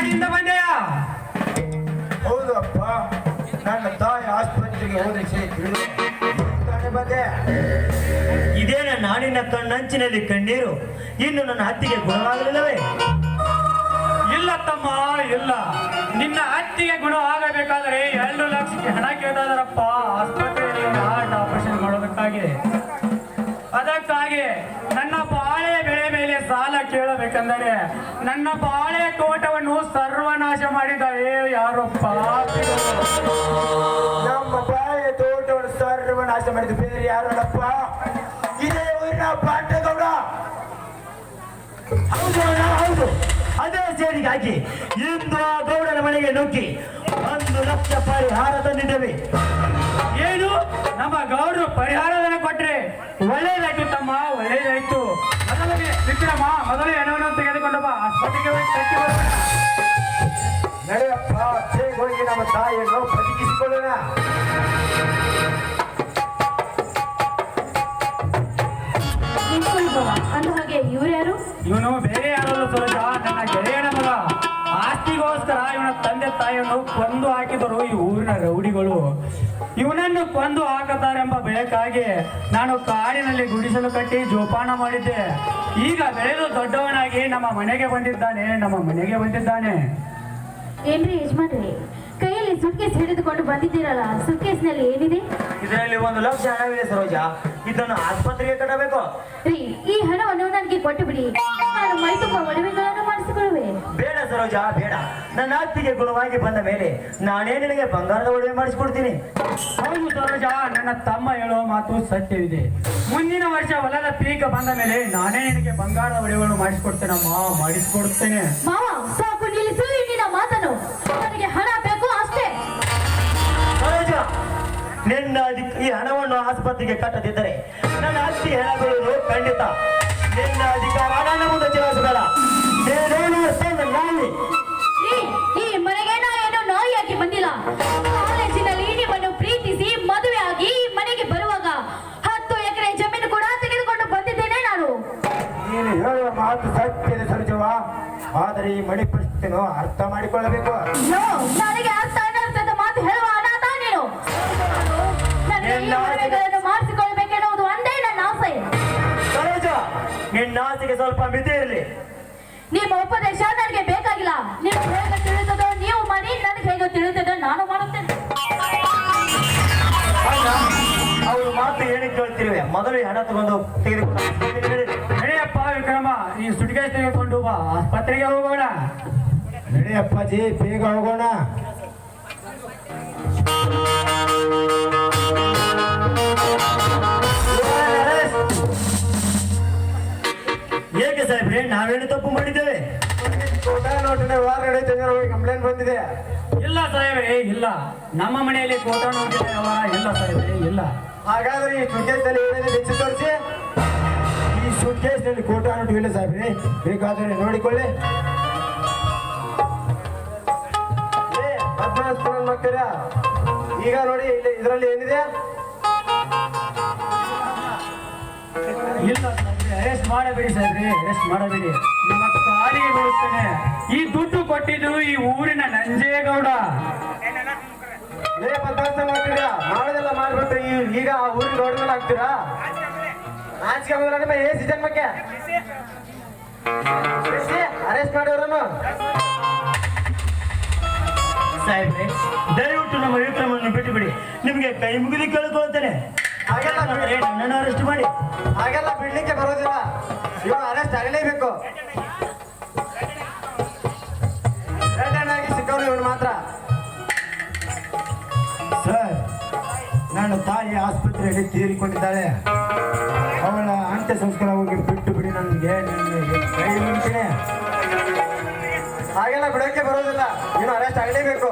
ಕಾಡಿಯಿಂದ ಬಂದೆಯಾ? ಹೌದಪ್ಪ. ಅಪ್ಪ ನನ್ನ ತಾಯಿ ಆಸ್ಪತ್ರೆಗೆ ಹೋದ್ರೆ ಬಂದೆ ತಾನೇ ಬಂದೆ. ಇದೇನ ನಾನಿನ ಕಣ್ಣಂಚಿನಲ್ಲಿ ಕಣ್ಣೀರು. ಇನ್ನು ನನ್ನ ಹತ್ತಿಗೆ ಗುಣವಾಗಲಿಲ್ಲವೇ? ಇಲ್ಲ ತಮ್ಮ ಇಲ್ಲ. ನಿನ್ನ ಅತ್ತಿಗೆ ಗುಣ ಆಗಬೇಕಾದರೆ ಎರಡು ಲಕ್ಷಕ್ಕೆ ಹಣ ಕೇಳ್ತಾ ಇದಾರಪ್ಪ ಆಸ್ಪತ್ರೆಯಲ್ಲಿ ಹಾರ್ಟ್ ಆಪರೇಷನ್ ಮಾಡೋದಕ್ಕಾಗಿ ಅದಕ್ಕಾಗಿ ನನ್ನ ಬಾಳೆ ಬೆಳೆ ಮೇಲೆ ಸಾಲ ಕೇಳಬೇಕೆಂದರೆ ನನ್ನ ಬಾಳೆ ತೋಟವನ್ನು ಸರ್ವನಾಶ ಮಾಡಿದ್ದಾರೆ ಯಾರೊಬ್ಬ. ನಮ್ಮ ಬಾಳೆ ತೋಟವನ್ನು ಸರ್ವನಾಶ ಮಾಡಿದ ಬೇರೆ ಯಾರಲ್ಲಪ್ಪ ಇದೇ ಊರಿನ ಪಾಠಗೌಡ ಹೌದು ಹೌದು. ಅದೇ ಸೇರಿಗಾಗಿ ಇಂದು ಗೌಡನ ಮನೆಗೆ ನುಗ್ಗಿ ಒಂದು ಲಕ್ಷ ಪರಿಹಾರ ತಂದಿದ್ದೇವೆ. ನಡೆಯಪ್ಪ ಬೇಗ ಹೋಗಿ ನಮ್ಮ ಹಾಗೆ ಇವ್ರು ಯಾರು ಇವನು ಬೇರೆ ಯಾರಲ್ಲ ನನ್ನ ಗೆಳೆಯನ ಆಸ್ತಿಗೋಸ್ಕರ ಇವನ ತಂದೆ ತಾಯಿಯನ್ನು ಕೊಂದು ಹಾಕಿದರು ಈ ಊರಿನ ರೌಡಿಗಳು. ಇವನನ್ನು ಕೊಂದು ಹಾಕುತ್ತಾರೆಂಬ ಬೆಳಕಾಗಿ ನಾನು ಕಾಡಿನಲ್ಲಿ ಗುಡಿಸಲು ಕಟ್ಟಿ ಜೋಪಾನ ಮಾಡಿದ್ದೆ. ಈಗ ಬೆಳೆದು ದೊಡ್ಡವನಾಗಿ ನಮ್ಮ ಮನೆಗೆ ಬಂದಿದ್ದಾನೆ ನಮ್ಮ ಮನೆಗೆ ಬಂದಿದ್ದಾನೆ. ಏನ್ರಿ ಯಜಮಾನ್ರಿ ಕೈಯಲ್ಲಿ ಸುಟ್ಕೇಸ್ ಹಿಡಿದುಕೊಂಡು ಬಂದಿದ್ದೀರಲ್ಲ ಸುಟ್ಕೇಸ್ನಲ್ಲಿ ಏನಿದೆ? ಇದರಲ್ಲಿ ಒಂದು ಲಕ್ಷ ಹಣವಿದೆ ಸರೋಜ. ಇದನ್ನು ಆಸ್ಪತ್ರೆಗೆ ಕಟ್ಟಬೇಕು. ರೀ ಈ ಹಣವನ್ನು ನನಗೆ ಕೊಟ್ಟು ಬಿಡಿ. ನಾನು ಮೈ ತುಂಬ ಒಡವೆಗಳನ್ನು ಬೇಡ ಸರೋಜ ಬೇಡ. ನನ್ನ ಅತ್ತಿಗೆ ಗುಣವಾಗಿ ಬಂದ ಮೇಲೆ ನಾನೇ ನಿನಗೆ ಬಂಗಾರದ ಒಡವೆ ಮಾಡಿಸ್ಕೊಡ್ತೀನಿ. ಹೌದು ಸರೋಜ ನನ್ನ ತಮ್ಮ ಹೇಳೋ ಮಾತು ಸತ್ಯವಿದೆ. ಮುಂದಿನ ವರ್ಷ ಹೊಲದ ಪೀಕ ಬಂದ ಮೇಲೆ ನಾನೇ ನಿನಗೆ ಬಂಗಾರದ ಒಡವೆಗಳು ಮಾಡಿಸ್ಕೊಡ್ತೇನಮ್ಮ ಮಾಡಿಸ್ಕೊಡ್ತೇನೆ. ಮಾವ ಸಾಕು ನಿಲ್ಲಿಸು ಈ ನಿನ್ನ ಮಾತನ್ನು. ನನಗೆ ಹಣ ಬೇಕು ಅಷ್ಟೇ. ಸರೋಜ ನಿನ್ನ ಅಧಿಕ ಈ ಹಣವನ್ನು ಆಸ್ಪತ್ರೆಗೆ ಕಟ್ಟದಿದ್ದರೆ ನನ್ನ ಆಸ್ತಿ ಹೇಳಬಹುದು ಖಂಡಿತ. ನಿನ್ನ ಅಧಿಕಾರ ನನ್ನ ಮುಂದೆ ಚಲಾಯಿಸಬೇಡ. ನೀನೇನು ಈ ಮನೆಗೆ ನಾ ಏನೋ ನಾಯಿಯಾಗಿ ಬಂದಿಲ್ಲ? ಕಾಲೇಜಿನಲ್ಲಿ ನಿಮ್ಮನ್ನು ಪ್ರೀತಿಸಿ ಮದುವೆ ಆಗಿ ಈ ಮನೆಗೆ ಬರುವಾಗ ಹತ್ತು ಎಕರೆ ಜಮೀನು ಕೂಡ ತೆಗೆದುಕೊಂಡು ಬಂದಿದ್ದೇನೆ ನಾನು. ನೀನು ಹೇಳುವ ಮಾತು ಸತ್ಯದ ಸರಿಜವ ಆದರೆ ಈ ಮಣಿ ಪರಿಸ್ಥಿತಿಯನ್ನು ಅರ್ಥ ಮಾಡಿಕೊಳ್ಳಬೇಕು. ನನಗೆ ಅರ್ಥ ಅನರ್ಥದ ಮಾತು ಹೇಳುವ ಅನಾಥ ನೀನು. ಮಾಡಿಸಿಕೊಳ್ಬೇಕೆನ್ನುವುದು ಒಂದೇ ನನ್ನ ಆಸೆ. ನಿನ್ನ ಆಸೆಗೆ ಸ್ವಲ್ಪ ಮಿತಿ ನಿಮ್ಮ ಉಪದೇಶ ನನಗೆ ಬೇಕಾಗಿಲ್ಲ. ನಿಮ್ಗೆ ಹೇಗೆ ತಿಳಿತದೋ ನೀವು ಮಾಡಿ ನನಗೆ ಹೇಗೆ ತಿಳಿತದೋ ನಾನು ಮಾಡುತ್ತೇನೆ. ಅಣ್ಣ ಅವ್ರ ಮಾತು ಹೇಳಿ ಕೇಳ್ತಿರುವೆ ಮೊದಲು ಹಣ ತಗೊಂಡು. ನಡೆಯಪ್ಪ ವಿಕ್ರಮ ಈ ಸುಟಿಗೆ ತೆಗೆದುಕೊಂಡು ಬಾ. ಆಸ್ಪತ್ರೆಗೆ ಹೋಗೋಣ. ನಡೆಯಪ್ಪಾಜಿ ಬೇಗ ಹೋಗೋಣ. ನಾವೇನು ತಪ್ಪು ಮಾಡಿದ್ದೇವೆ. ಕೋಟಾ ನೋಟಿನ ವಾರ ನಡೀತಾ ಕಂಪ್ಲೇಂಟ್ ಬಂದಿದೆ. ಇಲ್ಲ ಸಾಹೇಬ್ರೆ ಇಲ್ಲ. ನಮ್ಮ ಮನೆಯಲ್ಲಿ ಕೋಟಾ ನೋಟಿನ ವ್ಯವಹಾರ ಇಲ್ಲ ಸಾಹೇಬ್ರೆ ಇಲ್ಲ. ಹಾಗಾದ್ರೆ ಈ ಸುಟ್ಕೇಸ್ನಲ್ಲಿ ಏನಿದೆ ಹೆಚ್ಚು ತೋರಿಸಿ? ಈ ಸುಟ್ಕೇಸ್ನಲ್ಲಿ ಕೋಟಾ ನೋಟು ಇಲ್ಲ ಸಾಹೇಬ್ರೆ ಬೇಕಾದರೆ ನೋಡಿಕೊಳ್ಳಿ. ಸ್ಕೂಲ್ ಮಕ್ಕಳ ಈಗ ನೋಡಿ ಇಲ್ಲಿ ಇದರಲ್ಲಿ ಏನಿದೆ? ಇಲ್ಲ ಅರೆಸ್ಟ್ ಮಾಡಬೇಡಿ ಸರ್ ಅರೆಸ್ಟ್ ಮಾಡಬೇಡಿ. ನಿಮ್ಮ ಕಾಲಿಗೆ ಬರುತ್ತೇನೆ ಈ ದುಡ್ಡು ಕೊಟ್ಟಿದ್ದು ಈ ಊರಿನ ನಂಜೇಗೌಡ. ಏ ಪದ್ಮನಾಭ ಮಕ್ಕಳ ಮಾಡೋದೆಲ್ಲ ಮಾಡ್ಬಿಟ್ಟು ಈಗ ಆ ಊರಿನ ರೋಡ್ ಮೇಲೆ ಹಾಕ್ತೀರಾ? ಬಂದ್ರೆ ಏ ಸೀಸನ್ ಬಗ್ಗೆ ಅರೆಸ್ಟ್ ಮಾಡಿವ್ರನ್ನು ಸಾಹೇಬ್ರೆ ದಯವಿಟ್ಟು ನಮ್ಮ ವಿಕ್ರಮನ್ನು ಬಿಟ್ಟು ಬಿಡಿ ನಿಮಗೆ ಕೈ ಮುಗಿದು ಕೇಳಿಕೊಳ್ತೇನೆ. ಹಾಗೆಲ್ಲ ಬಿಡಿ. ನನ್ನನ್ನು ಅರೆಸ್ಟ್ ಮಾಡಿ. ಹಾಗೆಲ್ಲ ಬಿಡ್ಲಿಕ್ಕೆ ಬರೋದಿಲ್ಲ. ಇವಾಗ ಅರೆಸ್ಟ್ ಆಗಲೇಬೇಕು. ಆಗಿ ಸಿಕ್ಕವನು ಇವನು ಮಾತ್ರ. ಸರ್ ನನ್ನ ತಾಯಿ ಆಸ್ಪತ್ರೆಯಲ್ಲಿ ತೀರಿಕೊಂಡಿದ್ದಾಳೆ. ಅವಳ ಅಂತ್ಯ ಸಂಸ್ಕಾರ ಹೋಗಿ ಬಿಟ್ಟು ಬಿಡಿ ನನಗೆ ಮುಗಿತೀನಿ ಹಾಗೆಲ್ಲ ಬಿಡೋಕ್ಕೆ ಬರೋದಿಲ್ಲ. ಇವನು ಅರೆಸ್ಟ್ ಆಗಲೇಬೇಕು.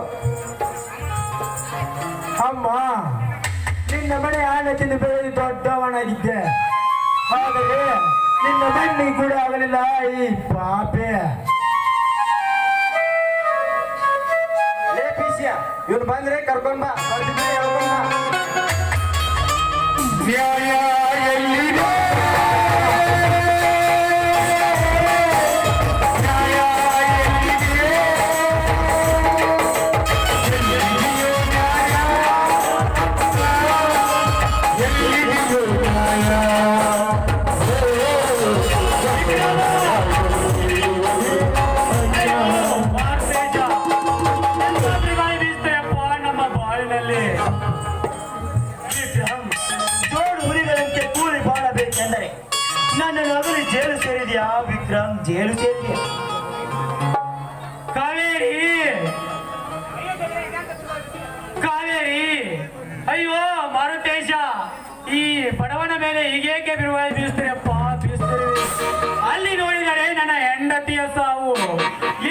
ಅಮ್ಮ. ನಿನ್ನ ಮನೆ ಆನೆ ತಿಂದು ಬೆಳೆದು ದೊಡ್ಡವನಾಗಿದ್ದೆ. ಆದರೆ ನಿನ್ನ ಮಣ್ಣಿಗೆ ಕೂಡ ಆಗಲಿಲ್ಲ. ಈ ಪಾಪೆ. ಇವ್ರು ಬಂದ್ರೆ ಕರ್ಕೊಂಡ್ ಬಾ. ನನ್ನ ಜೇಲು ಜೈಲು ಸೇರಿದ್ಯಾ ವಿಕ್ರಮ್? ಜೇಲು ಸೇರಿದ್ಯಾ? ಕಾವೇರಿ! ಕಾವೇರಿ! ಅಯ್ಯೋ, ಮಾರುತೇಶ, ಈ ಬಡವನ ಮೇಲೆ ಹೀಗೇಕೆ ಬೀಸ್ತೀರಪ್ಪ ಬೀಸ್ತೀರಿ ಅಲ್ಲಿ ನೋಡಿದರೆ ನನ್ನ ಹೆಂಡತಿಯ ಸಾವು.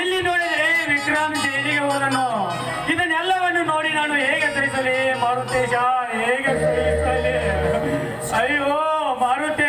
ಇಲ್ಲಿ ನೋಡಿದರೆ ವಿಕ್ರಮ್ ಜೈಲಿಗೆ ಹೋದನು. ಇದನ್ನೆಲ್ಲವನ್ನು ನೋಡಿ ನಾನು ಹೇಗೆ ಸರಿಸಲಿ? ಮಾರುತೇಶ, ಹೇಗೆ ಸರಿಸಲಿ? ಅಯ್ಯೋ ಮಾರುತೇಶ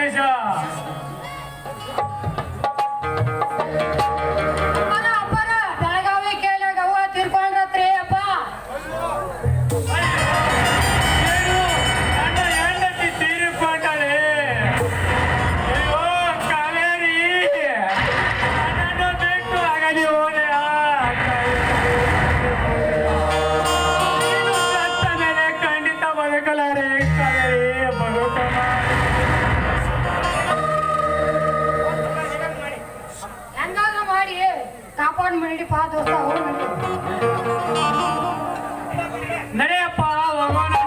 আমার